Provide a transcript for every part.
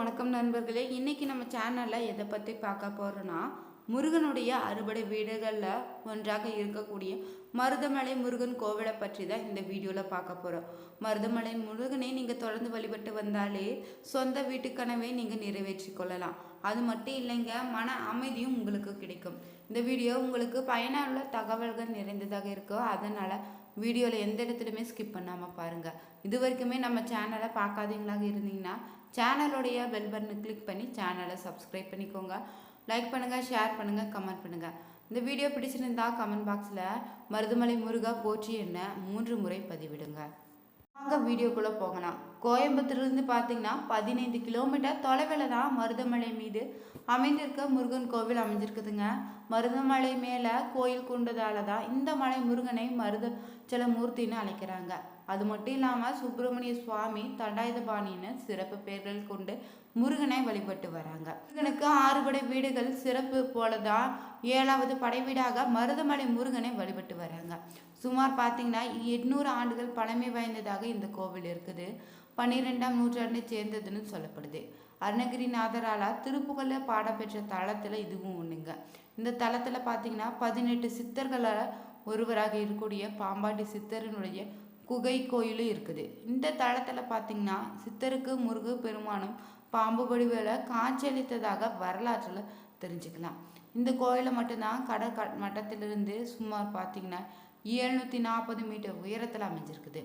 வணக்கம் நண்பர்களே. இன்றைக்கி நம்ம சேனலில் எதை பற்றி பார்க்க போகிறோன்னா முருகனுடைய அறுபடை வீடுகளில் ஒன்றாக இருக்கக்கூடிய மருதமலை முருகன் கோவிலை பற்றி தான் இந்த வீடியோவில் பார்க்க போகிறோம் மருதமலை முருகனை நீங்கள் தொடர்ந்து வழிபட்டு வந்தாலே சொந்த வீட்டு கனவை நீங்கள் நிறைவேற்றி கொள்ளலாம். அது மட்டும் இல்லைங்க மன அமைதியும் உங்களுக்கு கிடைக்கும். இந்த வீடியோ உங்களுக்கு பயனுள்ள தகவல்கள் நிறைந்ததாக இருக்கோ அதனால் வீடியோவில் எந்த இடத்துலையுமே ஸ்கிப் பண்ணாமல் பாருங்கள் இது வரைக்குமே நம்ம சேனலை பார்க்காதீங்களாக இருந்தீங்கன்னா சேனலுடைய பெல் பட்டனை கிளிக் பண்ணி சேனலை சப்ஸ்கிரைப் பண்ணிக்கோங்க. லைக் பண்ணுங்கள் ஷேர் பண்ணுங்கள் கமெண்ட் பண்ணுங்கள் இந்த வீடியோ பிடிச்சிருந்தா கமெண்ட் பாக்ஸில் மருதுமலை முருகா போற்றி என்ன மூன்று முறை பதிவிடுங்க. வாங்க வீடியோக்குள்ளே போகலாம். கோயம்புத்தூர்லேருந்து பார்த்தீங்கன்னா பதினைந்து கிலோமீட்டர் தொலைவில் தான் மருதமலை மீது அமைந்திருக்க முருகன் கோவில் அமைஞ்சிருக்குதுங்க. மருதமலை மேலே கோயில் கொண்டதால தான் இந்த மலை முருகனை மருதச்சல மூர்த்தின்னு அழைக்கிறாங்க. அது மட்டும் இல்லாமல் சுப்பிரமணிய சுவாமி தண்டாயுதபாணின்னு சிறப்பு பெயர்கள் கொண்டு முருகனை வழிபட்டு வராங்க. முருகனுக்கு ஆறுபடை வீடுகள் சிறப்பு போலதான் ஏழாவது படை வீடாக மருதமலை முருகனை வழிபட்டு வராங்க. சுமார் பார்த்தீங்கன்னா எட்நூறு ஆண்டுகள் பழமை வாய்ந்ததாக இந்த கோவில் இருக்குது. பன்னிரெண்டாம் நூற்றாண்டை சேர்ந்ததுன்னு சொல்லப்படுது. அருணகிரிநாதரால திருப்புகழ பாடப்பெற்ற தளத்தில் இதுவும் ஒன்றுங்க இந்த தளத்தில் பார்த்தீங்கன்னா பதினெட்டு சித்தர்களால் ஒருவராக இருக்கக்கூடிய பாம்பாட்டி சித்தரினுடைய குகை கோயிலும் இருக்குது. இந்த தளத்தில் பார்த்தீங்கன்னா சித்தருக்கு முருகு பெருமானும் பாம்பு வடிவில் காட்சியளித்ததாக வரலாற்றில் தெரிஞ்சுக்கலாம். இந்த கோயிலை மட்டும்தான் கடல் மட்டத்திலிருந்து சுமார் பார்த்தீங்கன்னா ஏழ்நூற்றி நாற்பது மீட்டர் உயரத்தில் அமைஞ்சிருக்குது.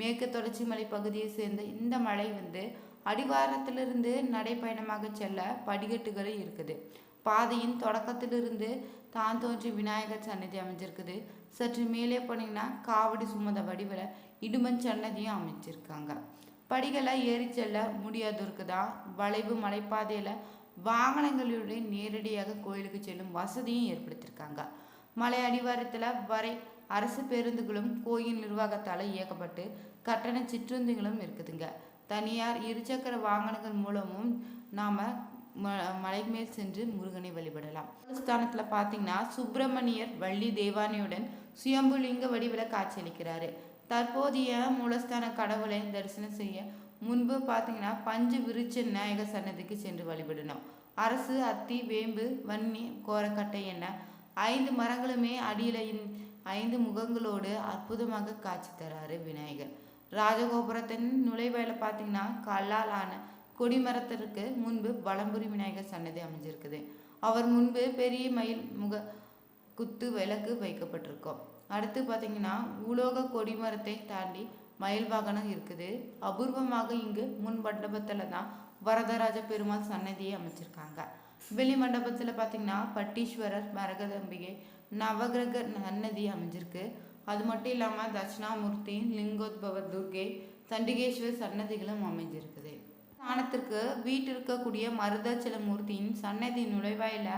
மேற்கு தொடர்ச்சி மலை பகுதியை சேர்ந்த இந்த மலை வந்து அடிவாரத்திலிருந்து நடைப்பயணமாக செல்ல படிக்கட்டுகளும் இருக்குது. பாதையின் தொடக்கத்திலிருந்து தான் தோன்றி விநாயகர் சன்னதி அமைஞ்சிருக்குது. சற்று மேலே போனீங்கன்னா காவடி சுமந்த வடிவில் இடுமன் சன்னதியும் அமைச்சிருக்காங்க. படிகளை ஏறி செல்ல முடியாதவருக்கு தான் வளைவு மலைப்பாதையில் வாகனங்களுடைய நேரடியாக கோயிலுக்கு செல்லும் வசதியும் ஏற்படுத்தியிருக்காங்க. மலை அடிவாரத்தில் வரை அரசு பேருந்துகளும் கோயில் நிர்வாகத்தால் இயக்கப்பட்டு கட்டண சிற்றுந்துகளும் இருக்குதுங்க. தனியார் இருசக்கர வாகனங்கள் மூலமும் நாம் ம மலை மேல் சென்று முருகனை வழிபடலாம். ஸ்தானத்தில் பார்த்தீங்கன்னா சுப்பிரமணியர் வள்ளி தேவானியுடன் சுயம்புலிங்க வடிவில் காட்சியளிக்கிறாரு. தற்போதைய மூலஸ்தான கடவுளை தரிசனம் செய்ய முன்பு பார்த்தீங்கன்னா பஞ்சு விருச்ச விநாயகர் சன்னதிக்கு சென்று வழிபடணும். அரசு அத்தி வேம்பு வன்னி கோரக்கட்டை என ஐந்து மரங்களுமே அடியில் ஐந்து முகங்களோடு அற்புதமாக காட்சி தராரு விநாயகர். ராஜகோபுரத்தின் நுழைவாயில பார்த்தீங்கன்னா கல்லால் ஆன கொடிமரத்திற்கு முன்பு பலம்புரி விநாயகர் சன்னதி அமைஞ்சிருக்குது. அவர் முன்பு பெரிய மயில் முக குத்து விளக்கு வைக்கப்பட்டிருக்கும். அடுத்து பார்த்தீங்கன்னா உலோக கொடிமரத்தை தாண்டி மயில் வாகனம் இருக்குது. அபூர்வமாக இங்கு முன் மண்டபத்தில் தான் வரதராஜ பெருமாள் சன்னதியை அமைச்சிருக்காங்க. வெளி மண்டபத்தில் பார்த்தீங்கன்னா பட்டீஸ்வரர் மரகதம்பிகை நவகிரக சன்னதி அமைஞ்சிருக்கு. அது மட்டும் இல்லாமல் தட்சிணாமூர்த்தி லிங்கோத்பவ துர்கை சண்டிகேஸ்வர் சன்னதிகளும் அமைஞ்சிருக்குது. ஸ்தானத்திற்கு வீட்டில் இருக்கக்கூடிய மருதாச்சல மூர்த்தியின் சன்னதி நுழைவாயில்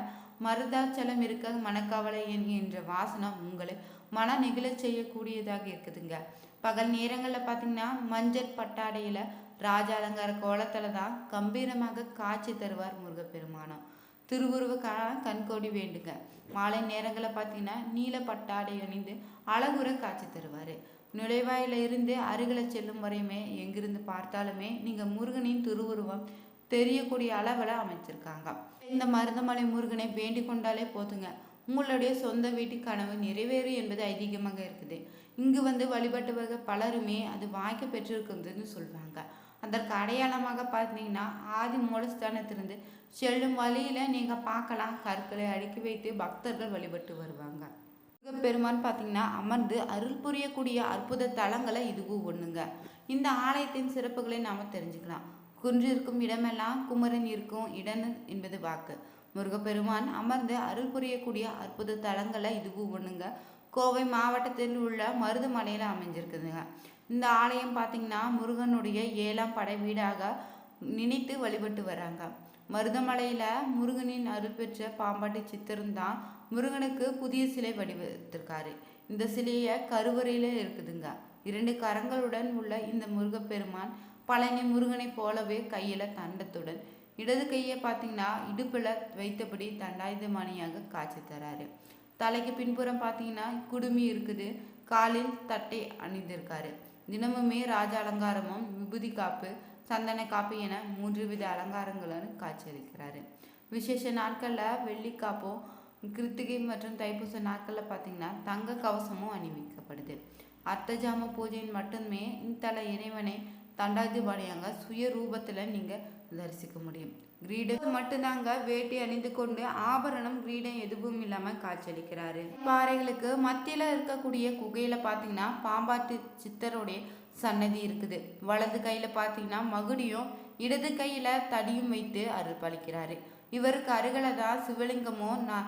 மருதாச்சலம் இருக்க மனக்கவலை என்கின்ற வாசனம் உங்களை மன நெகிழச் செய்யக்கூடியதாக இருக்குதுங்க. பகல் நேரங்களில் பார்த்தீங்கன்னா மஞ்சள் பட்டாடையில் ராஜ அலங்கார கோலத்தில் தான் கம்பீரமாக காட்சி தருவார் முருகப்பெருமானம் திருவுருவக்கான கண்கோடி வேண்டுங்க. மாலை நேரங்களில் பார்த்தீங்கன்னா நீல பட்டாடை அணிந்து அழகுற காட்சி தருவார். நுழைவாயில இருந்து அருகில் செல்லும் வரையுமே எங்கிருந்து பார்த்தாலுமே நீங்கள் முருகனின் திருவுருவம் தெரியக்கூடிய அளவில் அமைச்சிருக்காங்க. இந்த மருதமலை முருகனை வேண்டிக் கொண்டாலே போதுங்க. உங்களுடைய சொந்த வீட்டு கனவு நிறைவேறும் என்பது ஐதீகமாக இருக்குது. இங்கு வந்து வழிபட்டவர்கள் பலருமே அது வாய்க்க பெற்றிருக்கிறதுன்னு சொல்லுவாங்க அதற்கு அடையாளமாக பார்த்தீங்கன்னா ஆதி மூலஸ்தானத்திலிருந்து செல்லும் வழியில் நீங்கள் பார்க்கலாம். கற்களை அடுக்கி வைத்து பக்தர்கள் வழிபட்டு வருவாங்க. பெருமான் பார்த்தீங்கன்னா அமர்ந்து அருள் புரியக்கூடிய அற்புத தலங்களை இதுவும் ஒன்றுங்க இந்த ஆலயத்தின் சிறப்புகளை நாம் தெரிஞ்சுக்கலாம். குன்று இருக்கும் இடமெல்லாம் குமரன் இருக்கும் இடம் என்பது வாக்கு. முருகப்பெருமான் அமர்ந்து அருள் புரியக்கூடிய அற்புத தலங்களை இதுவும் ஒன்றுங்க கோவை மாவட்டத்தில் உள்ள மருதுமலையில் அமைஞ்சிருக்குதுங்க. இந்த ஆலயம் பார்த்திங்கன்னா முருகனுடைய ஏழாம் படை வீடாக நினைத்து வழிபட்டு வராங்க. மருதமலையில் முருகனின் அருள் பெற்ற பாம்பாட்டி சித்தரும் தான் முருகனுக்கு புதிய சிலை வடிவத்திருக்காரு இந்த சிலையை கருவறையில் இருக்குதுங்க. இரண்டு கரங்களுடன் உள்ள இந்த முருகப்பெருமான் பழனி முருகனை போலவே கையில் தண்டத்துடன் இடது கையை பார்த்தீங்கன்னா இடுப்பில் வைத்தபடி தண்டாயுதமானியாக காட்சி தராரு. தலைக்கு பின்புறம் பார்த்தீங்கன்னா குடுமி இருக்குது. காலில் தட்டை அணிந்திருக்காரு. தினமுமே ராஜ அலங்காரமும் விபூதி காப்பு சந்தன காப்பு என மூன்று வித அலங்காரங்களும் காட்சியளிக்கிறாரு. விசேஷ நாட்களில் வெள்ளிக்காப்பும் கிருத்திகை மற்றும் தைப்பூச நாட்களில் பார்த்தீங்கன்னா தங்க கவசமும் அணிவிக்கப்படுது. அர்த்தஜாம பூஜையின் மட்டுமே இந்த இறைவனை தண்டாதிபாணியாங்க சுய ரூபத்தில் நீங்கள் தரிசிக்க முடியும். கிரீடம் மட்டும்தாங்க வேட்டி அணிந்து கொண்டு ஆபரணம் கிரீடம் எதுவும் இல்லாமல் காட்சியளிக்கிறாரு. பாறைகளுக்கு மத்தியில் இருக்கக்கூடிய குகையில் பார்த்தீங்கன்னா பாம்பாட்டு சித்தருடைய சன்னதி இருக்குது. வலது கையில் பார்த்தீங்கன்னா மகுடியும் இடது கையில் தடியும் வைத்து அருள்பளிக்கிறாரு. இவருக்கு அருகில தான் சிவலிங்கமும் நா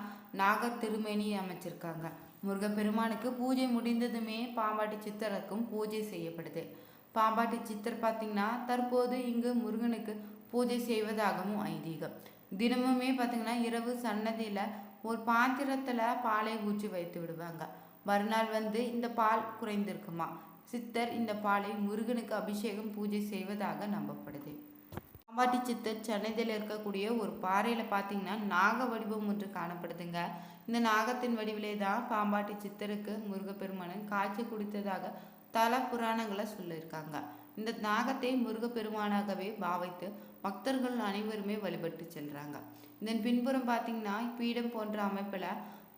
நாக திருமேனி அமைச்சிருக்காங்க. முருகப்பெருமானுக்கு பூஜை முடிந்ததுமே பாம்பாட்டி சித்தருக்கும் பூஜை செய்யப்படுது. பாம்பாட்டி சித்தர் பார்த்தீங்கன்னா தற்போது இங்கு முருகனுக்கு பூஜை செய்வதாகவும் ஐதீகம். தினமுமே பார்த்தீங்கன்னா இரவு சன்னதியில் ஒரு பாத்திரத்தில் பாலை ஊற்றி வைத்து விடுவாங்க. மறுநாள் வந்து இந்த பால் குறைந்திருக்குமா? சித்தர் இந்த பாலை முருகனுக்கு அபிஷேகம் பூஜை செய்வதாக நம்பப்படுது. பாம்பாட்டி சித்தர் சென்னையில் இருக்கக்கூடிய ஒரு பாறையில் பார்த்தீங்கன்னா நாக வடிவம் ஒன்று காணப்படுதுங்க. இந்த நாகத்தின் வடிவிலே தான் பாம்பாட்டி சித்தருக்கு முருகப்பெருமானன் காட்சி கொடுத்ததாக தல புராணங்களை சொல்லியிருக்காங்க. இந்த நாகத்தை முருகப்பெருமானாகவே பாவித்து பக்தர்கள் அனைவருமே வழிபட்டு செல்றாங்க. இதன் பின்புறம் பார்த்தீங்கன்னா பீடம் போன்ற அமைப்பில்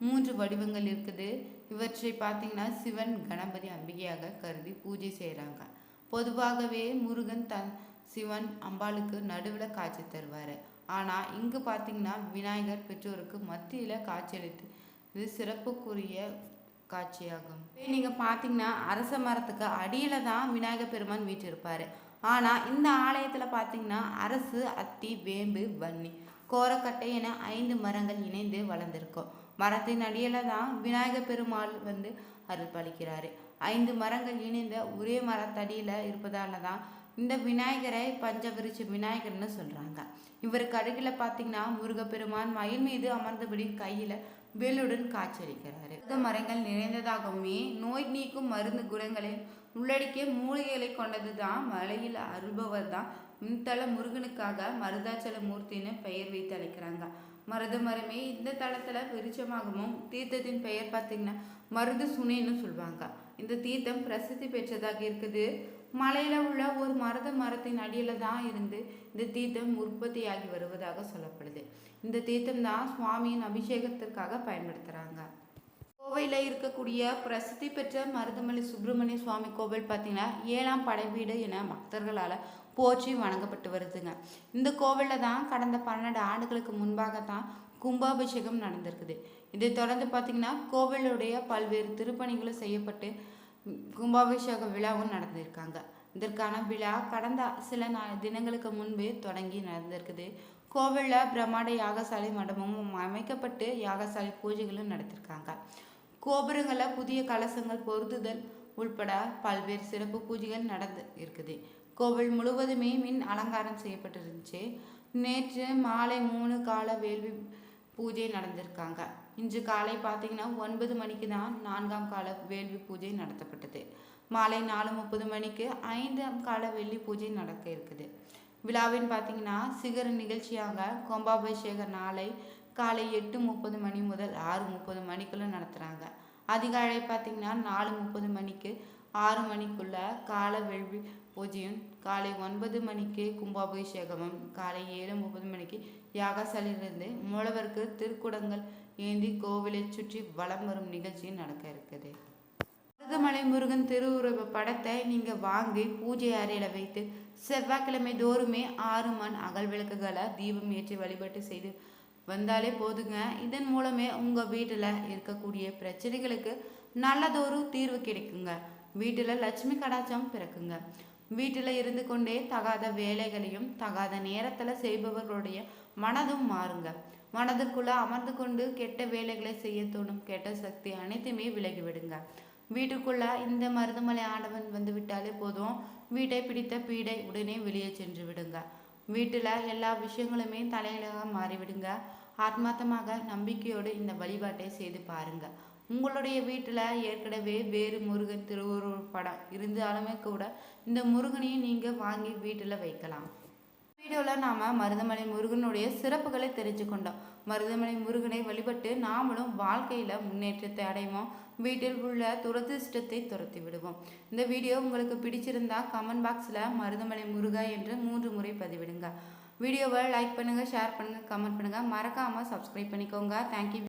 மூன்று வடிவங்கள் இருக்குது. இவற்றை பார்த்தீங்கன்னா சிவன் கணபதி அம்பிகையாக கருதி பூஜை செய்கிறாங்க பொதுவாகவே முருகன் தன் சிவன் அம்பாளுக்கு நடுவில் காட்சி தருவார். ஆனால் இங்கு பார்த்தீங்கன்னா விநாயகர் பெற்றோருக்கு மத்தியில் காட்சியளித்து இது சிறப்புக்குரிய காட்சியாகும். நீங்கள் பார்த்தீங்கன்னா அரச மரத்துக்கு அடியில் தான் விநாயகர் பெருமான் வீற்றிருப்பார். ஆனால் இந்த ஆலயத்தில் பார்த்தீங்கன்னா அரசு அத்தி வேம்பு வன்னி கோரக்கட்டை என ஐந்து மரங்கள் இணைந்து வளர்ந்துருக்கும் மரத்தின் அடியில் தான் விநாயகர் பெருமாள் வந்து அருள் பளிக்கிறாரு ஐந்து மரங்கள் இணைந்த ஒரே மரத்தடியில் இருப்பதால தான் இந்த விநாயகரை பஞ்சவிருட்ச விநாயகர்னு சொல்கிறாங்க இவருக்கு அருகில் பார்த்தீங்கன்னா முருகப்பெருமான் மயில் மீது அமர்ந்தபடி கையில் வேலுடன் காட்சியளிக்கிறார். புரத மரங்கள் நிறைந்ததாகவுமே நோய் நீக்கும் மருந்து குணங்களை உள்ளடக்கிய மூலிகைகளை கொண்டது தான் மலையில் அருள்பவர் தான் இந்தல முருகனுக்காக மருதாச்சல மூர்த்தின்னு பெயர் வைத்து அழைக்கிறாங்க. மருத மரமே இந்த தளத்தில் விருட்சமாகவும் தீர்த்தத்தின் பெயர் பார்த்தீங்கன்னா மருது சுனைன்னு சொல்லுவாங்க இந்த தீர்த்தம் பிரசித்தி பெற்றதாக இருக்குது. மலையில் உள்ள ஒரு மருத மரத்தின் அடியில் தான் இருந்து இந்த தீர்த்தம் உற்பத்தியாகி வருவதாக சொல்லப்படுது. இந்த தீர்த்தம் தான் சுவாமியின் அபிஷேகத்திற்காக பயன்படுத்துகிறாங்க கோவையில் இருக்கக்கூடிய பிரசித்தி பெற்ற மருதமலை சுப்பிரமணிய சுவாமி கோவில் பார்த்தீங்கன்னா ஏழாம் படைவீடு என பக்தர்களால் போற்றி வணங்கப்பட்டு வருதுங்க. இந்த கோவிலில் தான் கடந்த பன்னெண்டு ஆண்டுகளுக்கு முன்பாக தான் கும்பாபிஷேகம் நடந்திருக்குது. இதை தொடர்ந்து பார்த்திங்கன்னா கோவிலுடைய பல்வேறு திருப்பணிகளும் செய்யப்பட்டு கும்பாபிஷேக விழாவும் நடந்திருக்காங்க. இதற்கான விழா கடந்த சில நா தினங்களுக்கு முன்பே தொடங்கி நடந்திருக்குது. கோவிலில் பிரம்மாண்ட யாகசாலை மண்டபமும் அமைக்கப்பட்டு யாகசாலை பூஜைகளும் நடத்திருக்காங்க. கோபுரங்களில் புதிய கலசங்கள் பொருத்துதல் உள்பட பல்வேறு சிறப்பு பூஜைகள் நடந்து இருக்குது. கோவில் முழுவதுமே மின் அலங்காரம் செய்யப்பட்டிருந்துச்சு. நேற்று மாலை மூணு கால வேள்வி பூஜை நடந்திருக்காங்க. இன்று காலை பார்த்தீங்கன்னா ஒன்பது மணிக்கு தான் நான்காம் கால வேள்வி பூஜை நடத்தப்பட்டது. மாலை நாலு முப்பது மணிக்கு ஐந்தாம் கால வெள்ளி பூஜை நடக்க இருக்குது. விழாவின் பார்த்தீங்கன்னா சிகர நிகழ்ச்சியாக கும்பாபிஷேக நாளை காலை எட்டு முப்பது மணி முதல் ஆறு முப்பது மணிக்குள்ளே நடத்துகிறாங்க அதிகாலை பார்த்தீங்கன்னா நாலு முப்பது மணிக்கு ஆறு மணிக்குள்ள கால வெள்வி பூஜையும் காலை ஒன்பது மணிக்கு கும்பாபிஷேகமும் காலை ஏழு முப்பது மணிக்கு யாகசாலையிலிருந்து மூலவருக்கு திருக்குடங்கள் ஏந்தி கோவிலை சுற்றி வலம் வரும் நிகழ்ச்சியும் நடக்க இருக்குது. மருதமலை முருகன் திருவுருவ படத்தை நீங்கள் வாங்கி பூஜை அறையில் வைத்து செவ்வாய்க்கிழமை தோறுமே ஆறு மண் அகல் விளக்குகளை தீபம் ஏற்றி வழிபாட்டு செய்து வந்தாலே போதுங்க. இதன் மூலமே உங்கள் வீட்டில் இருக்கக்கூடிய பிரச்சனைகளுக்கு நல்லதொரு தீர்வு கிடைக்குங்க. வீட்டில் லட்சுமி கடாச்சம் பிறக்குங்க. வீட்டில் இருந்து கொண்டே தகாத வேலைகளையும் தகாத நேரத்தில் செய்பவர்களுடைய மனதும் மாறுங்க. மனதுக்குள்ளே அமர்ந்து கொண்டு கெட்ட வேலைகளை செய்ய தோணும் கெட்ட சக்தி அனைத்துமே விலகிவிடுங்க வீட்டுக்குள்ள இந்த மருதமலை ஆண்டவன் வந்து விட்டாலே போதும். வீட்டை பிடித்த பீடை உடனே வெளியே சென்று விடுங்க. வீட்டில் எல்லா விஷயங்களுமே தலையிலாக மாறிவிடுங்க. ஆத்மார்த்தமாக நம்பிக்கையோடு இந்த வழிபாட்டை செய்து பாருங்கள் உங்களுடைய வீட்டில் ஏற்கனவே வேறு முருகன் திருவுருவ படம் இருந்தாலுமே கூட இந்த முருகனையும் நீங்கள் வாங்கி வீட்டில் வைக்கலாம். வீடியோவில் நாம் மருதமலை முருகனுடைய சிறப்புகளை தெரிஞ்சுக்கொண்டோம். மருதமலை முருகனை வழிபட்டு நாமளும் வாழ்க்கையில் முன்னேற்றத்தை அடைவோம். வீட்டில் உள்ள துரதிர்ஷ்டத்தை துரத்தி விடுவோம். இந்த வீடியோ உங்களுக்கு பிடிச்சிருந்தா கமெண்ட் பாக்ஸில் மருதமலை முருகா என்று மூன்று முறை பதிவிடுங்க. வீடியோவை லைக் பண்ணுங்கள் ஷேர் பண்ணுங்கள் கமெண்ட் பண்ணுங்கள் மறக்காமல் சப்ஸ்கிரைப் பண்ணிக்கோங்க. தேங்க்யூ